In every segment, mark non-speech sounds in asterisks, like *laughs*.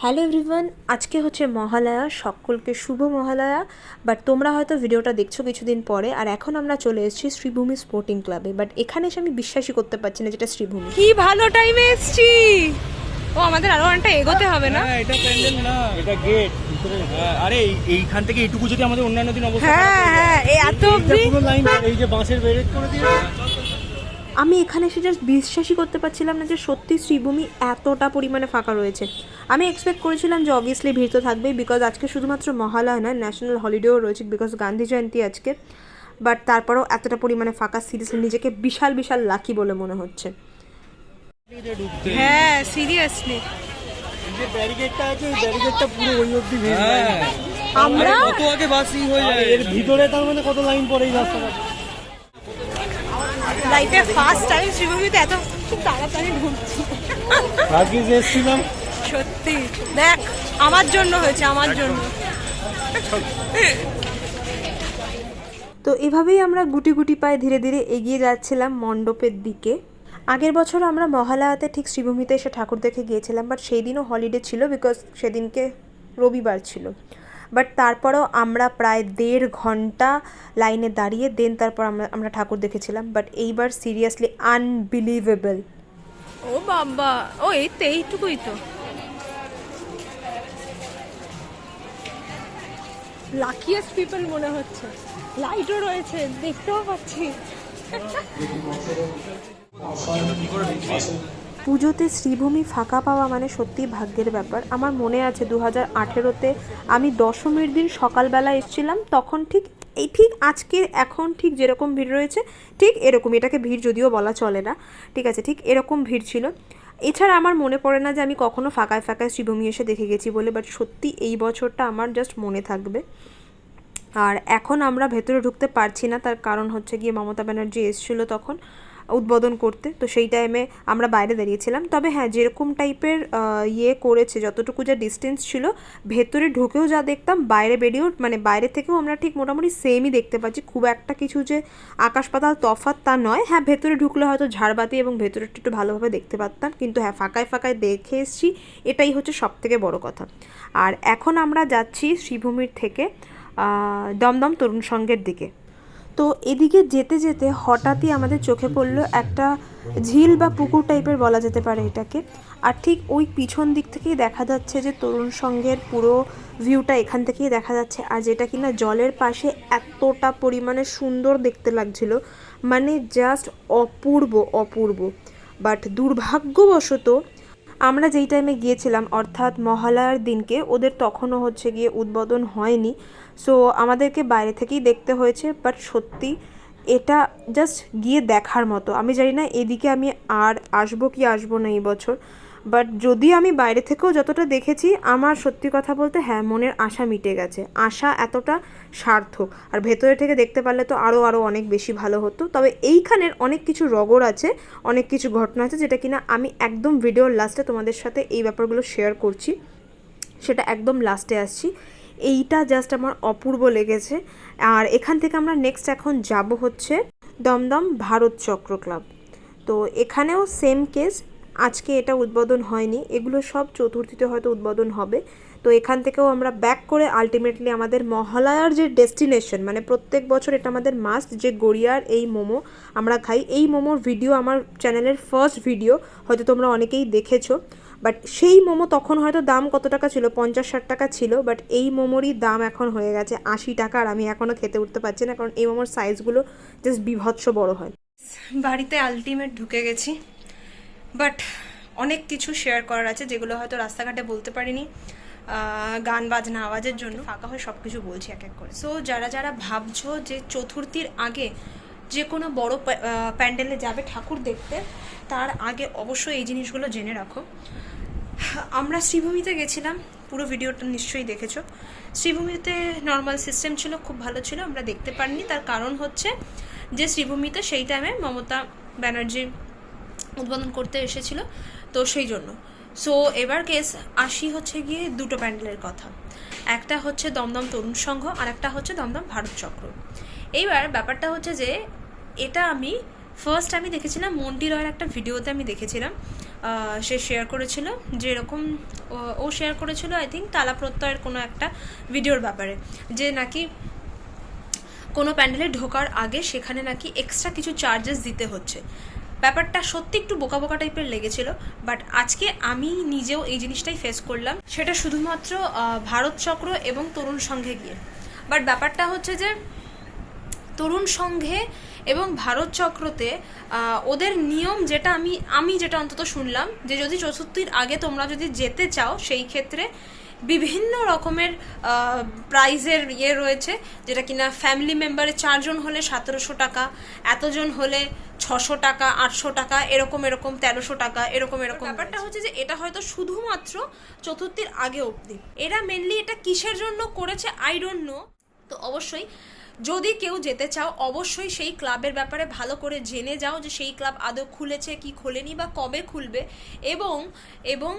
Hello everyone আজকে হচ্ছে মহালয়া সকলকে শুভ মহালয়া বাট তোমরা হয়তো ভিডিওটা দেখছ কিছুদিন পরে আর এখন আমরা চলে এসেছি শ্রীভূমি স্পোর্টিং ক্লাবে বাট এখানে এসে আমি বিশ্বাসই করতে পারছি না যেটা শ্রীভূমি। কি ভালো টাইমে এসছি! ও আমাদের আরও অনেকটা এগোতে হবে না? হ্যাঁ এটা প্যান্ডেল না। এটা গেট হ্যাঁ, আরে এইখান থেকে এইটুকু যদি আমাদের অন্যান্য দিন অবস্থা হ্যাঁ হ্যাঁ এই এত পুরো লাইন এই যে বাঁশের বেরেট করে দিয়েছে। আমি এখানে এসে জাস্ট বিশ্বাসই করতে পারছিলাম না যে সত্যি শ্রীভূমি এতটা পরিমাণে ফাঁকা রয়েছে। আমি এক্সপেক্ট করেছিলাম যে অবভিয়াসলি ভিড় তো থাকবেই বিকজ আজকে শুধুমাত্র মহালয়া নয় ন্যাশনাল হলিডেও রয়েছে বিকজ গান্ধী জয়ন্তী আজকে। বাট তারপরেও এতটা পরিমাণে ফাঁকা সিরিয়াসলি নিজেকে বিশাল বিশাল লাকি বলে মনে হচ্ছে। হ্যাঁ সিরিয়াসলি যে ব্যারিকেডটা আছে ওই ব্যারিকেডটা পুরো ওই অবধি ভিড় আমরা? কত আগে বাসি হয়ে যায়। এর ভিতরে তার মানে কত লাইন পড়ে এই রাস্তাটা? লাইফে ফার্স্ট টাইম শ্রীভূমিতে এত খুব তাড়াতাড়ি ঢুকছি আগে যে এসেছিলাম সত্যি। দেখ আমার জন্য হয়েছে আমার জন্য। তো এভাবেই আমরা গুটি গুটি পায়ে ধীরে ধীরে এগিয়ে যাচ্ছিলাম মণ্ডপের দিকে। আগের বছর আমরা মহালয়াতে ঠিক শ্রীভূমিতে এসে ঠাকুর দেখে গিয়েছিলাম বাট সেই দিনও হলিডে ছিল বিকজ সেদিনকে রবিবার ছিল। বাট তারপরেও আমরা প্রায় দেড় ঘণ্টা লাইনে দাঁড়িয়ে দেন তারপর আমরা আমরা ঠাকুর দেখেছিলাম। বাট এইবার সিরিয়াসলি আনবিলিভেবল ও বাবা ও এই তো এইটুকুই তো। লাকিয়েস্ট পিপল মনে হচ্ছে। লাইটও রয়েছে দেখতেও পাচ্ছি। *laughs* পুজোতে শ্রীভূমি ফাঁকা পাওয়া মানে সত্যি ভাগ্যের ব্যাপার। আমার মনে আছে দু হাজার আঠেরোতে আমি দশমীর দিন সকালবেলা এসেছিলাম, তখন ঠিক এই ঠিক আজকের এখন ঠিক যেরকম ভিড় রয়েছে, ঠিক এরকম এটাকে ভিড় যদিও বলা চলে না, ঠিক আছে, ঠিক এরকম ভিড় ছিল। এছাড়া আমার মনে পড়ে না যে আমি কখনো ফাঁকায় ফাঁকায় শ্রীভূমি এসে দেখে গেছি বলে বাট সত্যি এই বছরটা আমার জাস্ট মনে থাকবে। আর এখন আমরা ভেতরে ঢুকতে পারছি না, তার কারণ হচ্ছে গিয়ে মমতা ব্যানার্জি এসেছিল তখন। উদ্বোধন করতে। তো সেই টাইমে আমরা বাইরে দাঁড়িয়েছিলাম। তবে হ্যাঁ যেরকম টাইপের ইয়ে করেছে, যতটুকু যা ডিস্টেন্স ছিল, ভেতরে ঢুকেও যা দেখতাম, বাইরে বেরিয়েও মানে বাইরে থেকেও আমরা ঠিক মোটামুটি সেমই দেখতে পাচ্ছি। খুব একটা কিছু যে আকাশ পাতাল তফাৎ তা নয়। হ্যাঁ ভেতরে ঢুকলে হয়তো ঝাড়বাতি এবং ভেতরে একটু ভালোভাবে দেখতে পারতাম। কিন্তু হ্যাঁ ফাঁকায় ফাঁকায় দেখে এসেছি, এটাই হচ্ছে সব থেকে বড় কথা। আর এখন আমরা যাচ্ছি শ্রীভূমির থেকে দমদম তরুণ সংঘের দিকে। তো এদিকে যেতে যেতে হঠাৎই আমাদের চোখে পড়ল একটা ঝিল বা পুকুর টাইপের বলা যেতে পারে এটাকে। আর ঠিক ওই পিছন দিক থেকেই দেখা যাচ্ছে যে তরুণ সংঘের পুরো ভিউটা এখান থেকেই দেখা যাচ্ছে। আর যেটা কিনা জলের পাশে এতটা পরিমাণে সুন্দর দেখতে লাগছিল মানে জাস্ট অপূর্ব অপূর্ব। বাট দুর্ভাগ্যবশত আমরা যেই টাইমে গিয়েছিলাম, অর্থাৎ মহালয়ার দিনকে, ওদের তখনও হচ্ছে গিয়ে উদ্বোধন হয়নি। সো আমাদেরকে বাইরে থেকেই দেখতে হয়েছে বাট সত্যি এটা জাস্ট গিয়ে দেখার মতো। আমি জানি না এদিকে আমি আর আসব কি আসব না এই বছর বাট যদি আমি বাইরে থেকেও যতটা দেখেছি, আমার সত্যি কথা বলতে হ্যাঁ মনের আশা মিটে গেছে। আশা এতটা সার্থক, আর ভেতরে থেকে দেখতে পারলে তো আরও আরও অনেক বেশি ভালো হতো। তবে এইখানের অনেক কিছু রগর আছে, অনেক কিছু ঘটনা আছে, যেটা কিনা আমি একদম ভিডিওর লাস্টে তোমাদের সাথে এই ব্যাপারগুলো শেয়ার করছি। সেটা একদম লাস্টে আসছি। এইটা জাস্ট আমার অপূর্ব লেগেছে। আর এখান থেকে আমরা নেক্সট এখন যাব হচ্ছে দমদম ভারত চক্র ক্লাব তো এখানেও সেম কেস আজকে এটা উদ্বোধন হয়নি, এগুলো সব চতুর্থীতে হয়তো উদ্বোধন হবে। তো এখান থেকেও আমরা ব্যাক করে আলটিমেটলি আমাদের মহালয়ার যে ডেস্টিনেশন মানে প্রত্যেক বছর এটা আমাদের মাস্ট যে গড়িয়ার এই মোমো আমরা খাই। এই মোমোর ভিডিও আমার চ্যানেলের ফার্স্ট ভিডিও হয়তো তোমরা অনেকেই দেখেছ। বাট সেই মোমো তখন হয়তো দাম কত টাকা ছিল? পঞ্চাশ ষাট টাকা ছিল, বাট এই মোমোরই দাম এখন হয়ে গেছে আশি টাকা আর আমি এখনও খেতে উঠতে পারছি না কারণ এই মোমোর সাইজগুলো জাস্ট বিভৎস বড় হয়। বাড়িতে আলটিমেট ঢুকে গেছি, বাট অনেক কিছু শেয়ার করার আছে যেগুলো হয়তো রাস্তাঘাটে বলতে পারিনি। গান বাজনা আওয়াজের জন্য ফাঁকা হয়ে সব কিছু বলছি এক এক করে। সো যারা যারা ভাবছ যে চতুর্থীর আগে যে কোনো বড় প্যান্ডেলে যাবে ঠাকুর দেখতে, তার আগে অবশ্যই এই জিনিসগুলো জেনে রাখো। আমরা শ্রীভূমিতে গেছিলাম, পুরো ভিডিওটা নিশ্চয়ই দেখেছ। শ্রীভূমিতে নর্মাল সিস্টেম ছিল, খুব ভালো ছিল, আমরা দেখতে পারিনি। তার কারণ হচ্ছে যে শ্রীভূমিতে সেই টাইমে মমতা ব্যানার্জি উদ্বোধন করতে এসেছিল, তো সেই জন্য। সো এবার কেস আসি হচ্ছে গিয়ে দুটো প্যান্ডেলের কথা। একটা হচ্ছে দমদম তরুণ সংঘ, আর একটা হচ্ছে দমদম ভারত চক্র। এইবার ব্যাপারটা হচ্ছে যে, এটা আমি ফার্স্ট আমি দেখেছিলাম, মন্টি রয়ের একটা ভিডিওতে আমি দেখেছিলাম। সে শেয়ার করেছিল। যে এরকম ও- শেয়ার করেছিল আই থিঙ্ক তালা প্রত্যয়ের কোনো একটা ভিডিওর ব্যাপারে। যে নাকি কোনো প্যান্ডেলে ঢোকার আগে সেখানে নাকি এক্সট্রা কিছু চার্জেস দিতে হচ্ছে। ব্যাপারটা সত্যি একটু বোকা বোকা টাইপের লেগেছিল বাট আজকে আমি নিজেও এই জিনিসটাই ফেস করলাম। সেটা শুধুমাত্র ভারত চক্র এবং তরুণ সংঘে গিয়ে। বাট ব্যাপারটা হচ্ছে যে তরুণ সংঘে এবং ভারত চক্রতে ওদের নিয়ম যেটা আমি আমি যেটা অন্তত শুনলাম যে যদি চতুর্থীর আগে তোমরা যদি যেতে চাও সেই ক্ষেত্রে বিভিন্ন রকমের প্রাইজের ইয়ে রয়েছে যেটা কিনা ফ্যামিলি মেম্বারে চারজন হলে সতেরোশো টাকা এতজন হলে ছশো টাকা আটশো টাকা এরকম এরকম তেরোশো টাকা এরকম এরকম ব্যাপারটা হচ্ছে যে এটা হয়তো শুধুমাত্র চতুর্থীর আগে অবধি। এরা মেনলি এটা কিসের জন্য করেছে? আই ডোন্ট নো তো অবশ্যই যদি কেউ যেতে চাও, অবশ্যই সেই ক্লাবের ব্যাপারে ভালো করে জেনে যাও যে সেই ক্লাব আদৌ খুলেছে, কি খোলেনি বা কবে খুলবে। এবং এবং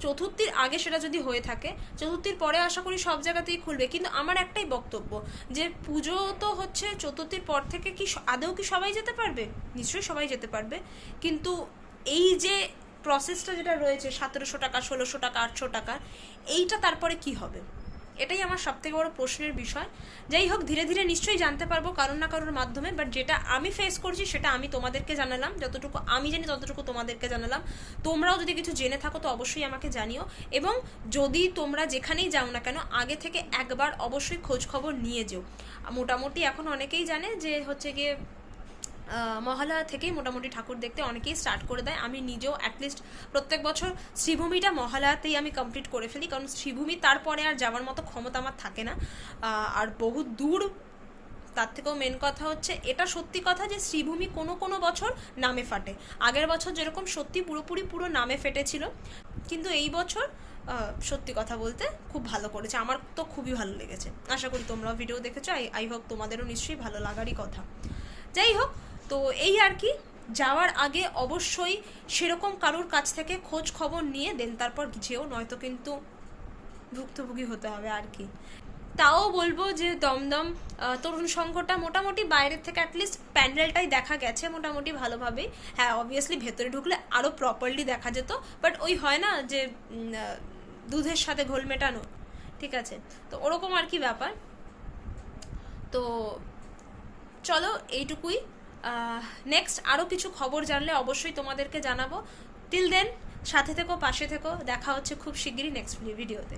চতুর্থীর আগে সেটা যদি হয়ে থাকে, চতুর্থীর পরে আশা করি সব জায়গাতেই খুলবে। কিন্তু আমার একটাই বক্তব্য যে পুজো তো হচ্ছে চতুর্থীর পর থেকে কি আদৌ কি সবাই যেতে পারবে? নিশ্চয়ই সবাই যেতে পারবে। কিন্তু এই যে প্রসেসটা যেটা রয়েছে, সতেরোশো টাকা, ষোলোশো টাকা, আটশো টাকা, এইটা তারপরে কি হবে? এটাই আমার সবথেকে বড় প্রশ্নের বিষয়। যাই হোক, ধীরে ধীরে নিশ্চয়ই জানতে পারব কারোর না কারোর মাধ্যমে বাট যেটা আমি ফেস করছি সেটা আমি তোমাদেরকে জানালাম। যতটুকু আমি জানি, ততটুকু তোমাদেরকে জানালাম। তোমরাও যদি কিছু জেনে থাকো, তো অবশ্যই আমাকে জানিও। এবং যদি তোমরা যেখানেই যাও না কেন, আগে থেকে একবার অবশ্যই খোঁজ খবর নিয়ে যেও। মোটামুটি এখন অনেকেই জানে যে হচ্ছে গিয়ে মহালয়া থেকেই মোটামুটি ঠাকুর দেখতে অনেকেই স্টার্ট করে দেয়। আমি নিজেও অ্যাটলিস্ট প্রত্যেক বছর শ্রীভূমিটা মহালয়াতেই আমি কমপ্লিট করে ফেলি, কারণ শ্রীভূমি তারপরে আর যাওয়ার মতো ক্ষমতা আমার থাকে না। আর বহু দূর তার থেকেও মেন কথা হচ্ছে, এটা সত্যি কথা যে শ্রীভূমি কোনো কোনো বছর নামে ফাটে। আগের বছর যেরকম সত্যি পুরোপুরি পুরো নামে ফেটেছিল, কিন্তু এই বছর সত্যি কথা বলতে খুব ভালো করেছে। আমার তো খুবই ভালো লেগেছে। আশা করি তোমরাও ভিডিও দেখেছ। আই আই তোমাদেরও নিশ্চয়ই ভালো লাগারই কথা। যাই হোক তো এই আর কি, যাওয়ার আগে অবশ্যই সেরকম কারোর কাছ থেকে খোঁজ খবর নিয়ে দেন, তারপর যেও নয়তো কিন্তু ভুক্তভোগী হতে হবে আর কি। তাও বলব যে দমদম তরুণ সংঘটা মোটামুটি বাইরের থেকে অ্যাটলিস্ট প্যান্ডেলটাই দেখা গেছে মোটামুটি ভালোভাবেই। হ্যাঁ অবভিয়াসলি ভেতরে ঢুকলে আরও প্রপারলি দেখা যেত বাট ওই হয় না যে দুধের সাথে ঘোল মেটানো, ঠিক আছে? তো ওরকম আর কি ব্যাপার। তো চলো, এইটুকুই। নেক্সট আরও কিছু খবর জানলে অবশ্যই তোমাদেরকে জানাব। টিল দেন সাথে থেকো, পাশে থেকো। দেখা হচ্ছে খুব শিগগিরই নেক্সট ভিডিওতে